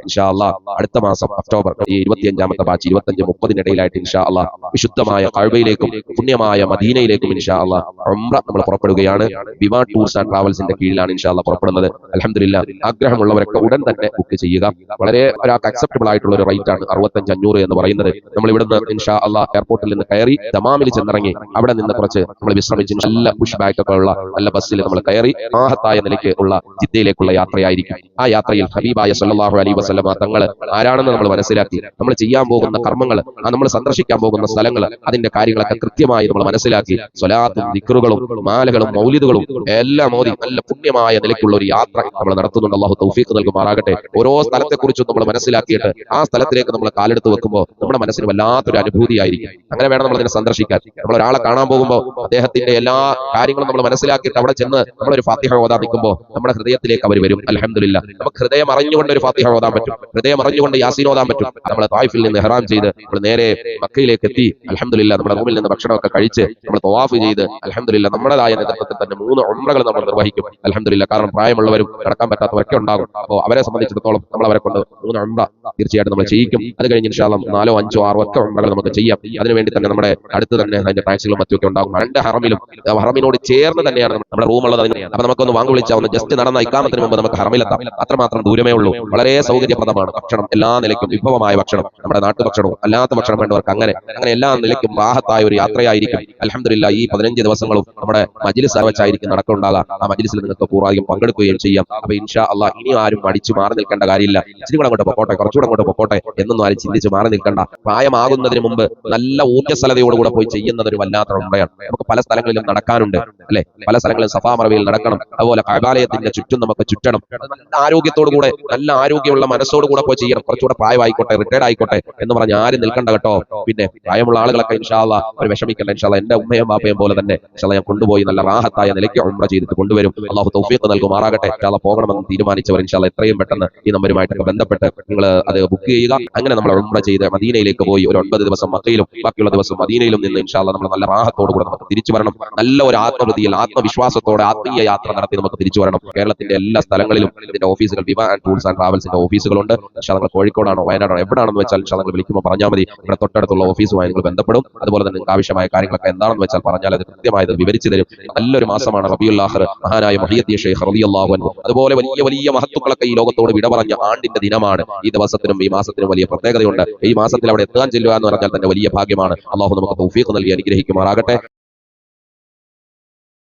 ഇൻഷാ അടുത്ത മാസം ഒക്ടോബർ ഈ ഇരുപത്തിയഞ്ചാമത്തെ ബാച്ച് ഇരുപത്തഞ്ച് മുപ്പതിനിടയിലായിട്ട് ഇൻഷാ അല്ലാ വിശുദ്ധമായ കഴിവയിലേക്കും പുണ്യമായ മദീനയിലേക്കും ഇൻഷാ അല്ലാ ഉംറ നമ്മൾ പുറപ്പെടുകയാണ്. വിവാ ടൂർസ് ആൻഡ് ട്രാവൽസിന്റെ കീഴിലാണ് ഇൻഷാ അല്ലാ പുറപ്പെടുന്നത്. അലഹമില്ല ആഗ്രഹമുള്ളവരൊക്കെ ഉടൻ തന്നെ ബുക്ക് ചെയ്യുക. വളരെ ഒരാൾക്ക് അക്സെപ്റ്റബിൾ ആയിട്ടുള്ള ഒരു റേറ്റ് ആണ് അറുപത്തഞ്ച് അഞ്ഞൂറ് എന്ന് പറയുന്നത്. നമ്മൾ ഇവിടുന്ന് ഇൻഷാ അല്ലാ എയർപോർട്ടിൽ നിന്ന് കയറി തമാമിൽ ചെന്നിറങ്ങി അവിടെ നിന്ന് കുറച്ച് നമ്മൾ വിശ്രമിച്ച് നല്ല പുഷ് ബാക്ക് ഒക്കെ ഉള്ള നല്ല ബസ്സിൽ നമ്മൾ കയറി ആഹത്തായ നിലയ്ക്ക് ഉള്ള ജിദ്ദയിലേക്കുള്ള യാത്രയായിരിക്കും. ആ യാത്രയിൽ ഹബീബായ സല്ലല്ലാഹു അലൈഹി വസല്ലമ തങ്ങൾ ആരാണെന്ന് നമ്മൾ മനസ്സിലാക്കി. നമ്മൾ ചെയ്യാൻ പോകുന്ന കർമ്മങ്ങൾ ആ നമ്മൾ സന്ദർശിക്കാൻ പോകുന്ന സ്ഥലങ്ങൾ അതിന്റെ കാര്യങ്ങളൊക്കെ കൃത്യമായി നമ്മൾ മനസ്സിലാക്കി. സ്വലാത്തും ദിക്റുകളും മാലകളും മൗലിദുകളും എല്ലാം മോദി നല്ല പുണ്യമായ നിലയ്ക്കുള്ള ഒരു യാത്ര നമ്മൾ നടത്തുന്നുണ്ട്. അള്ളാഹു തൗഫീഖ് നൽകുമാറാകട്ടെ. ഓരോ സ്ഥലത്തെക്കുറിച്ചും നമ്മൾ മനസ്സിലാക്കിയിട്ട് ആ സ്ഥലത്തിലേക്ക് നമ്മൾ കാലെടുത്ത് വെക്കുമ്പോൾ നമ്മുടെ മനസ്സിന് വല്ലാത്തൊരു അനുഭൂതിയായിരിക്കും. അങ്ങനെ വേണം നമ്മൾ അതിനെ സന്ദർശിക്കാൻ. നമ്മൾ ഒരാളെ കാണാൻ പോകുമ്പോൾ അദ്ദേഹത്തിന്റെ എല്ലാ കാര്യങ്ങളും നമ്മൾ മനസ്സിലാക്കിയിട്ട് അവിടെ ചെന്ന് നമ്മളൊരു ഫാത്തിഹ ഓതാ നിൽക്കുമ്പോൾ നമ്മുടെ ഹൃദയത്തിലേക്ക് അവർ വരും. അലഹമില്ല നമുക്ക് ഹൃദയം അറിഞ്ഞുകൊണ്ട് ഒരു ഫാത്തിഹ ഓതാൻ പറ്റും. ഹൃദയം അറിഞ്ഞുകൊണ്ട് യാസീൻ ഓതാൻ പറ്റും. നമ്മളെ തായ്ഫിൽ നിന്ന് ഹെറാം ചെയ്ത് നമ്മൾ നേരെ മക്കയിലേക്ക് എത്തി അലഹമില്ല നമ്മുടെ റൂമിൽ നിന്ന് ഭക്ഷണമൊക്കെ കഴിച്ച് നമ്മൾ തവാഫ് ചെയ്ത് അലഹമില്ല നമ്മുടേതായ നേതൃത്വത്തിൽ തന്നെ മൂന്ന് ഉംറകൾ നമ്മൾ നിർവഹിക്കും. അലഹമില്ല കാരണം പ്രായമുള്ളവരും നടക്കാൻ പറ്റാത്തവരൊക്കെ ഉണ്ടാകും. അപ്പോൾ അവരെ സംബന്ധിച്ചിടത്തോളം നമ്മൾ അവരെ കൊണ്ട് മൂന്ന് ഉംറ തീർച്ചയായിട്ടും നമ്മൾ ചെയ്യിക്കും. അത് കഴിഞ്ഞ് ഇൻഷാല്ലാം നാലോ അഞ്ചോ ആറോ ഒക്കെ ഉംറകൾ നമുക്ക് ചെയ്യാം. അതിനുവേണ്ടി തന്നെ നമ്മുടെ അടുത്ത് തന്നെ അതിന്റെ ടാക്സികളും മറ്റുമൊക്കെ ഉണ്ടാകും. രണ്ട് ഹറമിലും ഹറമിനോട് ചേർന്ന് തന്നെയാണ് നമ്മുടെ റൂം അപ്പൊ നമുക്കൊന്ന് വാങ്ങി വിളിച്ചാൽ ഒന്ന് ജസ്റ്റ് നടന്ന ഇക്കാമത്തിന് മുമ്പ് നമുക്ക് ഹറമിലെത്താം. അത്രമാത്രം ദൂരമേ ഉള്ളൂ. വളരെ സൗകര്യപ്രദമാണ് ഭക്ഷണം എല്ലാ നിലയ്ക്കും വിഭവമായ ഭക്ഷണം നമ്മുടെ നാട്ടു ഭക്ഷണവും അല്ലാത്ത ഭക്ഷണം വേണ്ടവർക്ക് അങ്ങനെ അങ്ങനെ എല്ലാ നിലയ്ക്കും ബാഹത്തായ ഒരു യാത്രയായിരിക്കും. അലഹമില്ല ഈ പതിനഞ്ച് ദിവസങ്ങളും നമ്മുടെ മജിലിസ് വെച്ചായിരിക്കും നടക്കുണ്ടാകാം. ആ മജിലിസിൽ നിങ്ങൾക്ക് പൂർവാധികം പങ്കെടുക്കുകയും ചെയ്യാം. അപ്പൊ ഇൻഷാ അല്ല ഇനി ആരും മടിച്ചു മാറി നിൽക്കേണ്ട കാര്യമില്ല. ഇച്ചിരി കൂടെ അങ്ങോട്ട് പൊക്കോട്ടെ കുറച്ചുകൂടെ അങ്ങോട്ട് പൊക്കോട്ടെ എന്നൊന്നും ആരും ചിന്തിച്ച് മാറി നിൽക്കേണ്ട. പ്രായമാകുന്നതിന് മുമ്പ് നല്ല ഊർജസ്വലതയോടുകൂടെ പോയി ചെയ്യുന്നത് ഒരു വല്ലാത്ത ഉണ്ടയാണ് നമുക്ക് പല സ്ഥലങ്ങളിലും നടക്കാനുണ്ട് അല്ലെ? പല സ്ഥലങ്ങളിലും സഫാമറവിയിൽ നടക്കണം. അതുപോലെ കൈബാലയത്തിന്റെ ചുറ്റും നമുക്ക് ചുറ്റണം. നല്ല ആരോഗ്യത്തോടുകൂടെ നല്ല ആരോഗ്യമുള്ള മനസ്സോടു കൂടെ പോയി ചെയ്യണം. കുറച്ചുകൂടെ പ്രായമായിക്കോട്ടെ റിട്ടയർഡ് ആയിക്കോട്ടെ എന്ന് പറഞ്ഞ് ആരും നിൽക്കണ്ട കേട്ടോ. പിന്നെ പ്രായമുള്ള ആളുകളൊക്കെ ഇൻഷാല്ല ഒരു വിഷമിക്കണ്ട ഇൻഷാല്ല എന്റെ ഉമ്മയും ബാപ്പയും പോലെ തന്നെ ഇൻഷാല്ല ഞാൻ കൊണ്ടുപോയി നല്ല റാഹത്തായ നിലയ്ക്ക് ഉംറ ചെയ്തിട്ട് കൊണ്ടുവരും. അള്ളാഹു തൗഫീഖ് നൽകുമാറാകട്ടെ. ഇൻഷാല്ല പോകണമെന്ന് തീരുമാനിച്ചവർ ഇൻഷാല്ല എത്രയും പെട്ടെന്ന് ഈ നമ്പരുമായിട്ടൊക്കെ ബന്ധപ്പെട്ട് നിങ്ങൾ അത് ബുക്ക് ചെയ്യുക. അങ്ങനെ നമ്മൾ ഉംറ ചെയ്ത് മദീനയിലേക്ക് പോയി ഒരു ഒൻപത് ദിവസം മക്കയിലും ബാക്കിയുള്ള ദിവസം മദീനയിലും നിന്ന് ഇൻഷാല്ല നമ്മൾ നല്ല റാഹത്തോടു കൂടെ നമുക്ക് തിരിച്ചു വരണം. നല്ല ഒരു ആത്മവൃത്തിയിൽ ആത്മവിശ്വാസത്തോടെ ആത്മീയ യാത്ര നടത്തി നമുക്ക് തിരിച്ചു വരണം. കേരളത്തിന്റെ എല്ലാ സ്ഥലങ്ങളിലും ഇതിന്റെ ഓഫീസുകൾ വിവ ആൻഡ് ടൂൾസ് ആൻഡ് ട്രാവൽസിന്റെ ഓഫീസുകളുണ്ട്. നിങ്ങൾ കോഴിക്കോടാണോ വയനാടാണോ എവിടെയാണെന്ന് വെച്ചാൽ നിങ്ങൾ വിളിക്കുമ്പോൾ പറഞ്ഞാൽ മതി. ഇവിടെ തൊട്ടടുത്തുള്ള ഓഫീസുമായി നിങ്ങൾ ബന്ധപ്പെടും. അതുപോലെ തന്നെ നിങ്ങൾക്ക് ആവശ്യമായ കാര്യങ്ങളൊക്കെ എന്താണെന്ന് വെച്ചാൽ പറഞ്ഞാൽ അത് കൃത്യമായത് വിവരിച്ചു തരും. നല്ലൊരു മാസമാണ് റബിയുല്ലാഹർ മഹാനായ മഹിയത്തി ഷെയ്ഖ് അൻഹു. അതുപോലെ വലിയ വലിയ മഹത്തുക്കളൊക്കെ ഈ ലോകത്തോട് വിട പറഞ്ഞ ആണ്ടിന്റെ ദിനമാണ്. ഈ ദിവസത്തിനും ഈ മാസത്തിനും വലിയ പ്രത്യേകതയുണ്ട്. ഈ മാസത്തിൽ അവിടെ എത്താൻ ചെല്ലുക എന്ന് പറഞ്ഞാൽ തന്നെ വലിയ ഭാഗ്യമാണ്. അള്ളാഹു നമുക്ക് തൗഫീഖ് നൽകി അനുഗ്രഹിക്കുമാറാകട്ടെ.